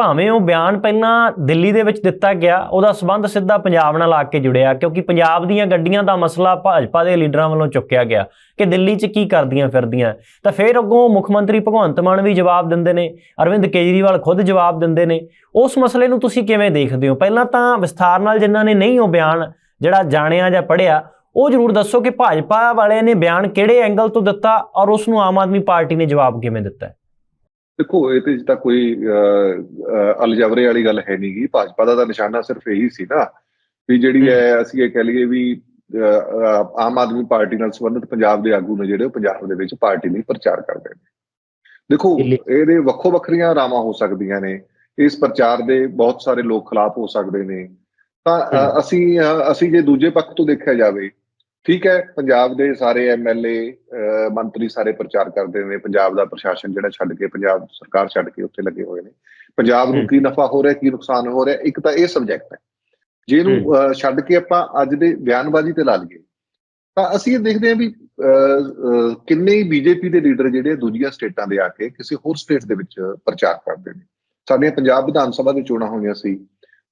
ਭਾਵੇਂ ਉਹ ਬਿਆਨ ਪਹਿਲਾਂ ਦਿੱਲੀ ਦੇ ਵਿੱਚ ਦਿੱਤਾ ਗਿਆ, ਉਹਦਾ ਸਬੰਧ ਸਿੱਧਾ ਪੰਜਾਬ ਨਾਲ ਆ ਕੇ ਜੁੜਿਆ, ਕਿਉਂਕਿ ਪੰਜਾਬ ਦੀਆਂ ਗੱਡੀਆਂ ਦਾ ਮਸਲਾ ਭਾਜਪਾ ਦੇ ਲੀਡਰਾਂ ਵੱਲੋਂ ਚੁੱਕਿਆ ਗਿਆ ਕਿ ਦਿੱਲੀ 'ਚ ਕੀ ਕਰਦੀਆਂ ਫਿਰਦੀਆਂ। ਤਾਂ ਫਿਰ ਅੱਗੋਂ ਮੁੱਖ ਮੰਤਰੀ ਭਗਵੰਤ ਮਾਨ ਵੀ ਜਵਾਬ ਦਿੰਦੇ ਨੇ, ਅਰਵਿੰਦ ਕੇਜਰੀਵਾਲ ਖੁਦ ਜਵਾਬ ਦਿੰਦੇ ਨੇ। ਉਸ ਮਸਲੇ ਨੂੰ ਤੁਸੀਂ ਕਿਵੇਂ ਦੇਖਦੇ ਹੋ? ਪਹਿਲਾਂ ਤਾਂ ਵਿਸਥਾਰ ਨਾਲ ਜਿਨ੍ਹਾਂ ਨੇ ਨਹੀਂ ਉਹ ਬਿਆਨ ਜਿਹੜਾ ਜਾਣਿਆ ਜਾਂ ਪੜਿਆ ਉਹ ਜ਼ਰੂਰ ਦੱਸੋ ਕਿ ਭਾਜਪਾ ਵਾਲਿਆਂ ਨੇ ਬਿਆਨ ਕਿਹੜੇ ਐਂਗਲ ਤੋਂ ਦਿੱਤਾ ਔਰ ਉਸ ਨੂੰ ਆਮ ਆਦਮੀ ਪਾਰਟੀ ਨੇ ਜਵਾਬ ਕਿਵੇਂ ਦਿੱਤਾ ਦੇਖੋ ਇਹ ਤੇ ਤਾਂ ਕੋਈ ਅਲਜਬਰੇ ਵਾਲੀ ਗੱਲ ਹੈ ਨਹੀਂਗੀ ਭਾਜਪਾ ਦਾ ਤਾਂ ਨਿਸ਼ਾਨਾ ਸਿਰਫ ਇਹੀ ਸੀ ਨਾ ਵੀ ਜਿਹੜੀ ਹੈ। ਅਸੀਂ ਇਹ ਕਹਿ ਲਈਏ ਵੀ ਆਮ ਆਦਮੀ ਪਾਰਟੀ ਨਾਲ ਸੰਬੰਧਿਤ ਪੰਜਾਬ ਦੇ ਆਗੂ ਨੇ ਜਿਹੜੇ ਉਹ ਪੰਜਾਬ ਦੇ ਵਿੱਚ ਪਾਰਟੀ ਲਈ ਪ੍ਰਚਾਰ ਕਰਦੇ ਨੇ। ਦੇਖੋ ਇਹਦੇ ਵੱਖੋ ਵੱਖਰੀਆਂ ਰਾਵਾਂ ਹੋ ਸਕਦੀਆਂ ਨੇ। ਇਸ ਪ੍ਰਚਾਰ ਦੇ ਬਹੁਤ ਸਾਰੇ ਲੋਕ ਖਿਲਾਫ ਹੋ ਸਕਦੇ ਨੇ। ਤਾਂ ਅਸੀਂ ਅਸੀਂ ਜੇ ਦੂਜੇ ਪੱਖ ਤੋਂ ਦੇਖਿਆ ਜਾਵੇ ਠੀਕ ਹੈ ਪੰਜਾਬ ਦੇ ਸਾਰੇ ਐਮਐਲਏ ਮੰਤਰੀ ਸਾਰੇ ਪ੍ਰਚਾਰ ਕਰਦੇ ਨੇ ਪੰਜਾਬ ਦਾ ਪ੍ਰਸ਼ਾਸਨ ਜਿਹੜਾ ਛੱਡ ਕੇ ਪੰਜਾਬ ਸਰਕਾਰ ਛੱਡ ਕੇ ਉੱਥੇ ਲੱਗੇ ਹੋਏ ਨੇ। ਪੰਜਾਬ ਨੂੰ। ਕੀ ਨਫਾ ਹੋ ਰਿਹਾ ਕੀ ਨੁਕਸਾਨ ਹੋ ਰਿਹਾ ਇੱਕ ਤਾਂ ਇਹ ਸਬਜੈਕਟ ਹੈ। ਜੇ ਇਹਨੂੰ ਛੱਡ ਕੇ ਆਪਾਂ ਅੱਜ ਦੇ ਬਿਆਨਬਾਜ਼ੀ ਤੇ ਲਾ ਲਈਏ ਤਾਂ ਅਸੀਂ ਇਹ ਦੇਖਦੇ ਹਾਂ ਵੀ ਕਿੰਨੇ ਹੀ ਬੀਜੇਪੀ ਦੇ ਲੀਡਰ ਜਿਹੜੇ ਦੂਜੀਆਂ ਸਟੇਟਾਂ ਦੇ ਆ ਕੇ ਕਿਸੇ ਹੋਰ ਸਟੇਟ ਦੇ ਵਿੱਚ ਪ੍ਰਚਾਰ ਕਰਦੇ ਨੇ। ਸਾਡੀਆਂ ਪੰਜਾਬ ਵਿਧਾਨ ਸਭਾ ਦੇ ਚੋਣਾਂ ਹੋਈਆਂ ਸੀ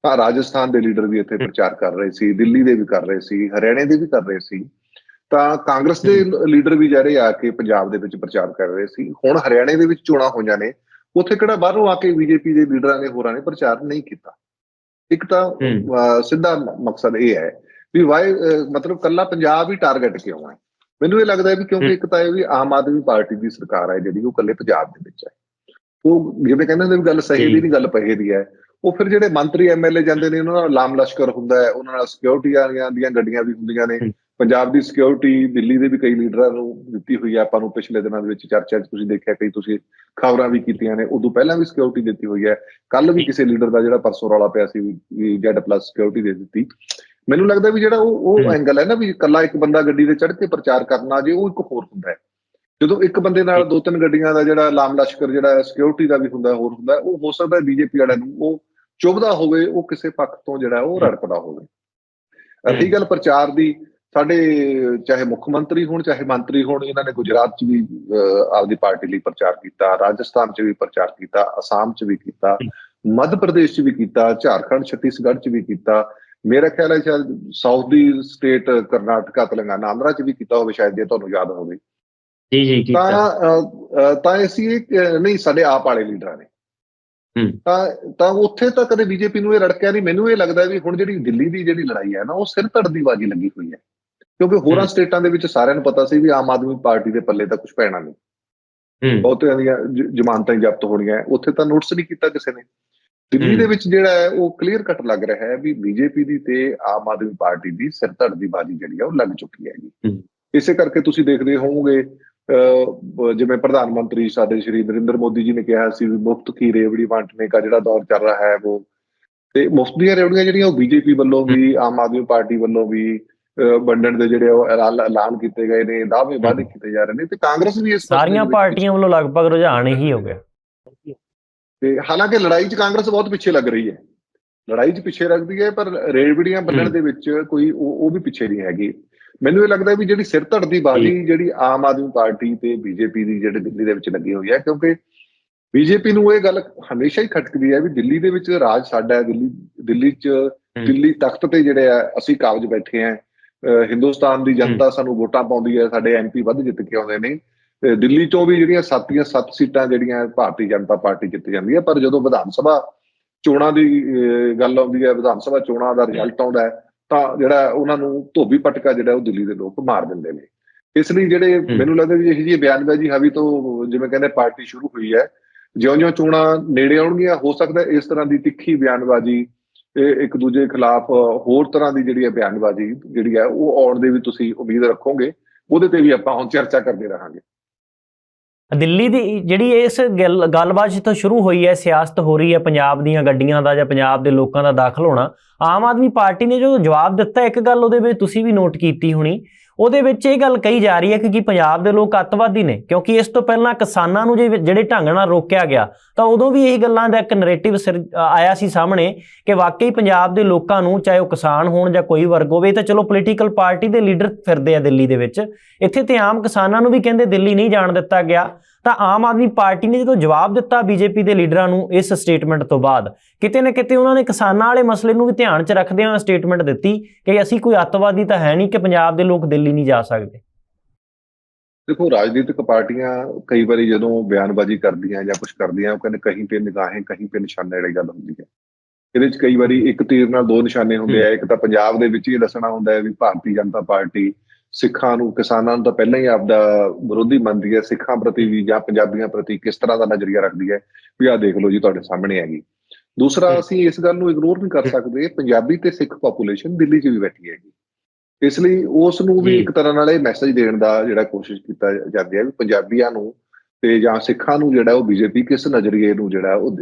ਤਾਂ ਰਾਜਸਥਾਨ ਦੇ ਲੀਡਰ ਵੀ ਇੱਥੇ ਪ੍ਰਚਾਰ ਕਰ ਰਹੇ ਸੀ ਦਿੱਲੀ ਦੇ ਵੀ ਕਰ ਰਹੇ ਸੀ ਹਰਿਆਣੇ ਦੇ ਵੀ ਕਰ ਰਹੇ ਸੀ। ਤਾਂ ਕਾਂਗਰਸ ਦੇ ਲੀਡਰ ਵੀ ਜਿਹੜੇ ਆ ਕੇ ਪੰਜਾਬ ਦੇ ਵਿੱਚ ਪ੍ਰਚਾਰ ਕਰ ਰਹੇ ਸੀ। ਹੁਣ ਹਰਿਆਣੇ ਦੇ ਵਿੱਚ ਚੋਣਾਂ ਹੋਈਆਂ ਨੇ। ਉੱਥੇ ਕਿਹੜਾ ਬਾਹਰੋਂ ਆ ਕੇ ਬੀਜੇਪੀ ਦੇ ਲੀਡਰਾਂ ਨੇ ਹੋਰਾਂ ਨੇ ਪ੍ਰਚਾਰ ਨਹੀਂ ਕੀਤਾ। ਇੱਕ ਤਾਂ ਸਿੱਧਾ ਮਕਸਦ ਇਹ ਹੈ ਵੀ ਵਾਈ ਮਤਲਬ ਕੱਲਾ ਪੰਜਾਬ ਹੀ ਟਾਰਗੇਟ ਕਿਉਂ ਹੈ? ਮੈਨੂੰ ਇਹ ਲੱਗਦਾ ਹੈ ਵੀ ਕਿਉਂਕਿ। ਇੱਕ ਤਾਂ ਇਹ ਵੀ ਆਮ ਆਦਮੀ ਪਾਰਟੀ ਦੀ ਸਰਕਾਰ ਹੈ ਜਿਹੜੀ ਉਹ ਕੱਲੇ ਪੰਜਾਬ ਦੇ ਵਿੱਚ ਹੈ। ਉਹ ਜਿਵੇਂ ਕਹਿੰਦੇ ਨੇ ਵੀ ਗੱਲ ਸਹੀ ਦੀ। ਨਹੀਂ ਗੱਲ ਪਹੇ ਦੀ ਹੈ। ਉਹ ਫਿਰ ਜਿਹੜੇ ਮੰਤਰੀ ਐਮਐਲਏ ਜਾਂਦੇ ਨੇ ਉਹਨਾਂ ਨਾਲ ਲਾਮ ਲਸ਼ਕਰ ਹੁੰਦਾ ਹੈ ਉਹਨਾਂ ਨਾਲ ਸਿਕਿਉਰਿਟੀ ਵਾਲੀਆਂ ਦੀਆਂ ਗੱਡੀਆਂ ਵੀ ਹੁੰਦੀਆਂ ਨੇ। ਪੰਜਾਬ ਦੀ ਸਿਕਿਉਰਿਟੀ ਦਿੱਲੀ ਦੇ ਵੀ ਕਈ ਲੀਡਰਾਂ ਨੂੰ ਦਿੱਤੀ ਹੋਈ ਹੈ। ਆਪਾਂ ਨੂੰ ਪਿਛਲੇ ਦਿਨਾਂ ਦੇ ਵਿੱਚ ਚਰਚਾ 'ਚ ਤੁਸੀਂ ਦੇਖਿਆ ਕਈ ਤੁਸੀਂ ਖਬਰਾਂ ਵੀ ਕੀਤੀਆਂ ਨੇ। ਉਦੋਂ ਪਹਿਲਾਂ ਵੀ ਸਿਕਿਉਰਿਟੀ ਦਿੱਤੀ ਹੋਈ ਹੈ। ਕੱਲ ਵੀ ਕਿਸੇ ਲੀਡਰ ਦਾ ਜਿਹੜਾ ਪਰਸੋਂ ਰੌਲਾ ਪਿਆ ਸੀ ਵੀ ਜੈਡ ਪਲੱਸ ਸਿਕਿਉਰਿਟੀ ਦੇ ਦਿੱਤੀ। ਮੈਨੂੰ ਲੱਗਦਾ ਵੀ ਜਿਹੜਾ ਉਹ ਉਹ। ਐਂਗਲ ਹੈ ਨਾ ਵੀ ਕੱਲਾ ਇੱਕ ਬੰਦਾ ਗੱਡੀ ਤੇ ਚੜ੍ਹ ਕੇ ਪ੍ਰਚਾਰ ਕਰਨਾ ਜੇ ਉਹ ਇੱਕ ਹੋਰ ਹੁੰਦਾ ਹੈ। ਜਦੋਂ ਇੱਕ ਬੰਦੇ ਨਾਲ ਦੋ ਤਿੰਨ ਗੱਡੀਆਂ ਦਾ ਜਿਹੜਾ ਲਾਮ ਲਸ਼ਕਰ ਜਿਹੜਾ ਸਿਕਿਉਰਿਟੀ ਦਾ ਵੀ ਹੁੰਦਾ ਹੋਰ ਹੁੰਦਾ ਉਹ ਹੋ ਸਕਦਾ ਬੀਜੇਪੀ ਵਾਲਿਆਂ ਨੂੰ ਉਹ ਚੁਭਦਾ ਹੋਵੇ ਉਹ ਕਿਸੇ ਪੱਖ ਤੋਂ ਜਿਹੜਾ ਉਹ ਰੜਕਦਾ ਹੋਵੇ। ਰਹੀ ਗੱਲ ਪ੍ਰਚਾਰ ਦੀ ਸਾਡੇ ਚਾਹੇ ਮੁੱਖ ਮੰਤਰੀ ਹੋਣ ਚਾਹੇ ਮੰਤਰੀ ਹੋਣ ਇਹਨਾਂ ਨੇ ਗੁਜਰਾਤ 'ਚ ਵੀ ਆਪਦੀ ਪਾਰਟੀ ਲਈ ਪ੍ਰਚਾਰ ਕੀਤਾ ਰਾਜਸਥਾਨ 'ਚ ਵੀ ਪ੍ਰਚਾਰ ਕੀਤਾ ਅਸਾਮ 'ਚ ਵੀ ਕੀਤਾ ਮੱਧ ਪ੍ਰਦੇਸ਼ 'ਚ ਵੀ ਕੀਤਾ ਝਾਰਖੰਡ ਛੱਤੀਸਗੜ੍ਹ 'ਚ ਵੀ ਕੀਤਾ। ਮੇਰਾ ਖਿਆਲ ਹੈ ਸ਼ਾਇਦ ਸਾਊਥ ਦੀ ਸਟੇਟ ਕਰਨਾਟਕਾ ਤੇਲੰਗਾਨਾ ਆਂਧਰਾ 'ਚ ਵੀ ਕੀਤਾ ਹੋਵੇ ਸ਼ਾਇਦ ਜੇ ਤੁਹਾਨੂੰ ਯਾਦ ਹੋਵੇ। ਜੀ ਜੀ ਤਾਂ ਕੀਤਾ ਅਹ, ਤਾਂ ਅਸੀਂ ਇਹ ਨਹੀਂ ਸਾਡੇ ਆਪ ਵਾਲੇ ਲੀਡਰਾਂ ਨੇ। ਤਾਂ ਤਾਂ ਉੱਥੇ ਤਾਂ ਕਦੇ ਬੀਜੇਪੀ ਨੂੰ ਇਹ ਰੜਕਿਆ ਨਹੀਂ। ਮੈਨੂੰ ਇਹ ਲੱਗਦਾ ਵੀ ਹੁਣ ਜਿਹੜੀ ਦਿੱਲੀ ਦੀ ਜਿਹੜੀ ਲੜਾਈ ਹੈ ਨਾ ਉਹ ਸਿਰ ਧੜ ਦੀ ਬਾਜੀ ਲੱਗੀ ਹੋਈ ਹੈ। ਕਿਉਂਕਿ ਹੋਰਾਂ। ਸਟੇਟਾਂ ਦੇ ਵਿੱਚ ਸਾਰਿਆਂ ਨੂੰ ਪਤਾ ਸੀ ਵੀ ਆਮ ਆਦਮੀ ਪਾਰਟੀ ਦੇ ਪੱਲੇ ਤਾਂ ਕੁਝ ਪੈਣਾ ਨਹੀਂ। ਬਹੁਤਿਆਂ ਦੀਆਂ ਜ- ਜ਼ਮਾਨਤਾਂ ਹੀ ਜ਼ਬਤ ਹੋਣੀਆਂ। ਉੱਥੇ ਤਾਂ ਨੋਟਿਸ ਨਹੀਂ ਕੀਤਾ ਕਿਸੇ ਨੇ। ਦਿੱਲੀ। ਦੇ ਵਿੱਚ ਜਿਹੜਾ ਹੈ ਉਹ ਕਲੀਅਰ ਕੱਟ ਲੱਗ ਰਿਹਾ ਹੈ ਵੀ ਬੀਜੇਪੀ ਦੀ ਤੇ ਆਮ ਆਦਮੀ ਪਾਰਟੀ ਦੀ ਸਿਰ ਧੜ ਦੀ ਬਾਜੀ ਜਿਹੜੀ ਹੈ ਉਹ ਲੱਗ ਚੁੱਕੀ ਹੈਗੀ। ਹੂੰ। ਇਸੇ ਕਰਕੇ ਤੁਸੀਂ ਦੇਖਦੇ ਹੋਵੋਗੇ ਜਿਵੇਂ ਪ੍ਰਧਾਨ ਮੰਤਰੀ ਸਾਡੇ ਸ਼੍ਰੀ ਨਰਿੰਦਰ ਮੋਦੀ ਜੀ ਨੇ ਕਿਹਾ ਸੀ ਵੀ ਮੁਫਤ ਕੀ ਰੇਵੜੀ ਵੰਡਣੇ ਦਾ ਜਿਹੜਾ ਦੌਰ ਚੱਲ ਰਿਹਾ ਹੈ ਉਹ। ਤੇ ਮੁਫਤ ਦੀਆਂ ਰੇਵੜੀਆਂ ਜਿਹੜੀਆਂ ਉਹ ਬੀਜੇਪੀ ਵੱਲੋਂ ਵੀ ਆਮ ਆਦਮੀ ਪਾਰਟੀ ਵੱਲੋਂ ਵੀ ਵੰਡਣ ਦੇ ਜਿਹੜੇ ਉਹ ਐਲਾਨ ਕੀਤੇ ਗਏ ਨੇ ਦਾਅਵੇ ਵਾਅਦੇ ਕੀਤੇ ਜਾ ਰਹੇ ਨੇ ਤੇ ਕਾਂਗਰਸ ਵੀ ਇਸ ਸਾਰੀਆਂ ਪਾਰਟੀਆਂ ਵੱਲੋਂ ਲਗਭਗ ਰੁਝਾਨ ਇਹੀ ਹੋ ਗਿਆ। ਤੇ ਹਾਲਾਂਕਿ ਲੜਾਈ 'ਚ ਕਾਂਗਰਸ ਬਹੁਤ ਪਿੱਛੇ ਲੱਗ ਰਹੀ ਹੈ। ਲੜਾਈ 'ਚ ਪਿੱਛੇ ਲੱਗਦੀ ਹੈ ਪਰ ਰੇਵੜੀਆਂ ਬੰਨਣ। ਦੇ ਵਿੱਚ ਕੋਈ ਉਹ ਉਹ ਵੀ ਪਿੱਛੇ ਨਹੀਂ ਹੈਗੀ। ਮੈਨੂੰ ਇਹ ਲੱਗਦਾ ਵੀ ਜਿਹੜੀ ਸਿਰ ਧੜ ਦੀ ਬਾਜੀ ਜਿਹੜੀ ਆਮ ਆਦਮੀ ਪਾਰਟੀ ਤੇ ਬੀਜੇਪੀ ਦੀ ਜਿਹੜੀ ਦਿੱਲੀ ਦੇ ਵਿੱਚ ਲੱਗੀ ਹੋਈ ਹੈ ਕਿਉਂਕਿ ਬੀਜੇਪੀ ਨੂੰ ਇਹ ਗੱਲ ਹਮੇਸ਼ਾ ਹੀ ਖਟਕਦੀ ਹੈ ਵੀ ਦਿੱਲੀ ਦੇ ਵਿੱਚ ਰਾਜ ਸਾਡਾ ਹੈ ਦਿੱਲੀ ਦਿੱਲੀ 'ਚ ਦਿੱਲੀ ਤਖਤ ਤੇ ਜਿਹੜੇ ਆ ਅਸੀਂ ਕਾਬਜ ਬੈਠੇ ਆ ਹਿੰਦੁਸਤਾਨ ਦੀ ਜਨਤਾ ਸਾਨੂੰ ਵੋਟਾਂ ਪਾਉਂਦੀ ਹੈ ਸਾਡੇ ਐਮਪੀ ਵੱਧ ਜਿੱਤ ਕੇ ਆਉਂਦੇ ਨੇ। ਦਿੱਲੀ ਤੋਂ ਵੀ ਜਿਹੜੀਆਂ ਸੱਤ ਦੀਆਂ ਸੱਤ ਸੀਟਾਂ ਜਿਹੜੀਆਂ ਭਾਰਤੀ ਜਨਤਾ ਪਾਰਟੀ ਜਿੱਤ ਜਾਂਦੀ ਹੈ ਪਰ ਜਦੋਂ ਵਿਧਾਨ ਸਭਾ ਚੋਣਾਂ ਦੀ ਗੱਲ ਆਉਂਦੀ ਹੈ ਵਿਧਾਨ ਸਭਾ ਚੋਣਾਂ ਦਾ ਰਿਜ਼ਲਟ ਆਉਂਦਾ ਹੈ ਤਾਂ ਜਿਹੜਾ ਉਹਨਾਂ ਨੂੰ ਧੋਬੀ ਪਟਕਾ ਜਿਹੜਾ ਉਹ ਦਿੱਲੀ ਦੇ ਲੋਕ ਮਾਰ ਦਿੰਦੇ ਨੇ। ਇਸ ਲਈ ਜਿਹੜੇ ਮੈਨੂੰ ਲੱਗਦਾ ਵੀ ਇਹ ਜੀ ਬਿਆਨਬਾਜ਼ੀ ਹਵੀ ਤੋਂ ਜਿਵੇਂ ਕਹਿੰਦੇ ਪਾਰਟੀ ਸ਼ੁਰੂ ਹੋਈ ਹੈ ਜਿਉਂ-ਜਿਉਂ ਚੋਣਾਂ ਨੇੜੇ ਆਉਣਗੀਆਂ ਹੋ ਸਕਦਾ ਇਸ ਤਰ੍ਹਾਂ ਦੀ ਤਿੱਖੀ ਬਿਆਨਬਾਜ਼ੀ ਇਹ ਇੱਕ ਦੂਜੇ ਖਿਲਾਫ ਹੋਰ ਤਰ੍ਹਾਂ ਦੀ ਜਿਹੜੀ ਹੈ ਬਿਆਨਬਾਜ਼ੀ ਜਿਹੜੀ ਹੈ ਉਹ ਆਉਣ ਦੀ ਵੀ ਤੁਸੀਂ ਉਮੀਦ ਰੱਖੋਗੇ ਉਹਦੇ ਤੇ ਵੀ ਆਪਾਂ ਹੁਣ ਚਰਚਾ ਕਰਦੇ ਰਹਾਂਗੇ। ਦਿੱਲੀ ਦੀ ਜਿਹੜੀ ਇਸ ਗੱਲ- ਗੱਲਬਾਤ ਜਿੱਥੋਂ ਸ਼ੁਰੂ ਹੋਈ ਹੈ, ਸਿਆਸਤ ਹੋ ਰਹੀ ਹੈ, ਪੰਜਾਬ ਦੀਆਂ ਗੱਡੀਆਂ ਦਾ ਜਾਂ ਪੰਜਾਬ ਦੇ ਲੋਕਾਂ ਦਾ ਦਾਖਲ ਹੋਣਾ ਆਮ ਆਦਮੀ ਪਾਰਟੀ ਨੇ ਜੋ ਜਵਾਬ ਦਿੱਤਾ ਇੱਕ ਗੱਲ ਉਹਦੇ ਵਿੱਚ ਤੁਸੀਂ ਵੀ ਨੋਟ ਕੀਤੀ ਹੋਣੀ, ਉਹਦੇ ਵਿੱਚ ਇਹ ਗੱਲ ਕਹੀ ਜਾ ਰਹੀ ਹੈ ਕਿ ਕੀ ਪੰਜਾਬ ਦੇ ਲੋਕ ਅੱਤਵਾਦੀ ਨੇ, ਕਿਉਂਕਿ ਇਸ ਤੋਂ ਪਹਿਲਾਂ ਕਿਸਾਨਾਂ ਨੂੰ ਜੇ ਜਿਹੜੇ ਢੰਗ ਨਾਲ ਰੋਕਿਆ ਗਿਆ, ਤਾਂ ਉਦੋਂ ਵੀ ਇਹੀ ਗੱਲਾਂ ਦਾ ਇੱਕ ਨੈਰੇਟਿਵ ਆਇਆ ਸੀ ਸਾਹਮਣੇ ਕਿ ਵਾਕਈ ਪੰਜਾਬ ਦੇ ਲੋਕਾਂ ਨੂੰ ਚਾਹੇ ਉਹ ਕਿਸਾਨ ਹੋਣ ਜਾਂ ਕੋਈ ਵਰਗ ਹੋਵੇ ਤਾਂ ਚਲੋ ਪੋਲੀਟੀਕਲ ਪਾਰਟੀ ਦੇ ਲੀਡਰ ਫਿਰਦੇ ਆ ਦਿੱਲੀ ਦੇ ਵਿੱਚ, ਇੱਥੇ ਤੇ ਆਮ ਕਿਸਾਨਾਂ ਨੂੰ ਵੀ ਕਹਿੰਦੇ ਦਿੱਲੀ ਨਹੀਂ ਜਾਣ ਦਿੱਤਾ ਗਿਆ। ਤਾਂ ਆਮ ਆਦਮੀ ਪਾਰਟੀ ਨੇ ਜਦੋਂ ਜਵਾਬ ਦਿੱਤਾ ਬੀਜੇਪੀ ਦੇ ਲੀਡਰਾਂ ਨੂੰ ਇਸ ਸਟੇਟਮੈਂਟ ਤੋਂ ਬਾਅਦ, ਕਿਤੇ ਨਾ ਕਿਤੇ ਉਹਨਾਂ ਨੇ ਕਿਸਾਨਾਂ ਵਾਲੇ ਮਸਲੇ ਨੂੰ ਵੀ ਧਿਆਨ 'ਚ ਰੱਖਦੇ ਹੋਏ ਸਟੇਟਮੈਂਟ ਦਿੱਤੀ ਕਿ ਅਸੀਂ ਕੋਈ ਅੱਤਵਾਦੀ ਤਾਂ ਹੈ ਨਹੀਂ ਕਿ ਪੰਜਾਬ ਦੇ ਲੋਕ ਦਿੱਲੀ ਨਹੀਂ ਜਾ ਸਕਦੇ। ਦੇਖੋ, ਰਾਜਨੀਤਿਕ ਪਾਰਟੀਆਂ ਕਈ ਵਾਰੀ ਜਦੋਂ ਬਿਆਨਬਾਜ਼ੀ ਕਰਦੀਆਂ ਜਾਂ ਕੁਝ ਕਰਦੀਆਂ, ਉਹ ਕਹਿੰਦੇ ਕਹੀਂ ਤੇ ਨਿਗਾहें ਕਹੀਂ ਤੇ ਨਿਸ਼ਾਨੇ ਵਾਲੀ ਗੱਲ ਹੁੰਦੀ ਹੈ। ਇਹਦੇ 'ਚ ਕਈ ਵਾਰੀ ਇੱਕ ਤੀਰ ਨਾਲ ਦੋ ਨਿਸ਼ਾਨੇ ਹੁੰਦੇ ਆ, ਇੱਕ ਤਾਂ ਪੰਜਾਬ ਦੇ ਵਿੱਚ ਹੀ ਦੱਸਣਾ ਹੁੰਦਾ ਹੈ ਵੀ ਭਾਰਤੀ ਜਨਤਾ ਪਾਰਟੀ ਸਿੱਖਾਂ ਨੂੰ ਕਿਸਾਨਾਂ ਨੂੰ ਤਾਂ ਪਹਿਲਾਂ ਹੀ ਆਪਦਾ ਵਿਰੋਧੀ ਮੰਨਦੀ ਹੈ ਸਿੱਖਾਂ ਪ੍ਰਤੀ ਵੀ ਜਾਂ ਪੰਜਾਬੀਆਂ ਪ੍ਰਤੀ ਕਿਸ ਤਰ੍ਹਾਂ ਦਾ ਨਜ਼ਰੀਆ ਰੱਖਦੀ ਹੈ ਵੀ ਆਹ ਦੇਖ ਲਓ ਜੀ ਤੁਹਾਡੇ ਸਾਹਮਣੇ ਹੈਗੀ। ਦੂਸਰਾ। ਅਸੀਂ ਇਸ ਗੱਲ ਨੂੰ ਇਗਨੋਰ ਨਹੀਂ ਕਰ ਸਕਦੇ ਪੰਜਾਬੀ ਤੇ ਸਿੱਖ ਪੋਪੂਲੇਸ਼ਨ ਦਿੱਲੀ 'ਚ ਵੀ ਬੈਠੀ ਹੈਗੀ। ਇਸ ਲਈ ਉਸ ਨੂੰ ਵੀ। ਇੱਕ ਤਰ੍ਹਾਂ ਨਾਲ ਇਹ ਮੈਸੇਜ ਦੇਣ ਦਾ ਜਿਹੜਾ ਕੋਸ਼ਿਸ਼ ਕੀਤਾ ਜਾਂਦੀ ਹੈ ਵੀ ਪੰਜਾਬੀਆਂ ਨੂੰ ਤੇ ਜਾਂ ਸਿੱਖਾਂ ਨੂੰ ਜਿਹੜਾ ਉਹ ਬੀਜੇਪੀ ਕਿਸ ਨਜ਼ਰੀਏ ਨੂੰ ਜਿਹੜਾ ਉਹ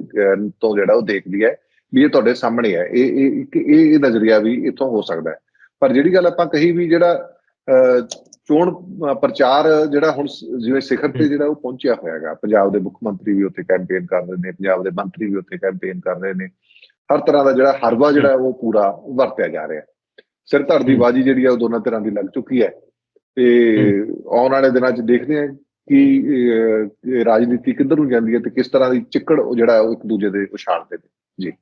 ਤੋਂ ਜਿਹੜਾ ਉਹ ਦੇਖਦੀ ਹੈ ਵੀ ਇਹ ਤੁਹਾਡੇ ਸਾਹਮਣੇ ਹੈ। ਇਹ ਇਹ ਇਹ ਨਜ਼ਰੀਆ ਵੀ ਇੱਥੋਂ ਹੋ ਸਕਦਾ ਹੈ। ਪਰ ਜਿਹੜੀ ਗੱਲ ਆਪਾਂ ਕਹੀ ਵੀ ਜਿਹੜਾ ਚੋਣ ਪ੍ਰਚਾਰ ਜਿਹੜਾ ਹੁਣ ਜਿਵੇਂ ਸਿਖਰ ਤੇ। ਜਿਹੜਾ ਉਹ ਪਹੁੰਚਿਆ ਹੋਇਆਗਾ ਪੰਜਾਬ ਦੇ ਮੁੱਖ ਮੰਤਰੀ ਵੀ ਉੱਥੇ ਕੈਂਪੇਨ ਕਰ ਰਹੇ ਨੇ ਪੰਜਾਬ ਦੇ ਮੰਤਰੀ ਵੀ ਉੱਥੇ ਕੈਂਪੇਨ ਕਰ ਰਹੇ ਨੇ। ਹਰ ਤਰ੍ਹਾਂ ਦਾ ਜਿਹੜਾ ਹਰਵਾ ਜਿਹੜਾ ਉਹ ਪੂਰਾ ਵਰਤਿਆ ਜਾ ਰਿਹਾ। ਸਿਰ ਧੜ ਦੀ। ਬਾਜੀ ਜਿਹੜੀ ਆ ਉਹ ਦੋਨਾਂ ਤਰ੍ਹਾਂ ਦੀ ਲੱਗ ਚੁੱਕੀ ਹੈ। ਤੇ ਆਉਣ ਵਾਲੇ ਦਿਨਾਂ 'ਚ ਦੇਖਦੇ ਹਾਂ ਕਿ ਰਾਜਨੀਤੀ ਕਿੱਧਰ ਨੂੰ ਜਾਂਦੀ ਹੈ ਤੇ ਕਿਸ ਤਰ੍ਹਾਂ ਦੀ ਚਿੱਕੜ ਜਿਹੜਾ ਉਹ ਇੱਕ ਦੂਜੇ ਦੇ ਉਛਾਲਦੇ ਨੇ।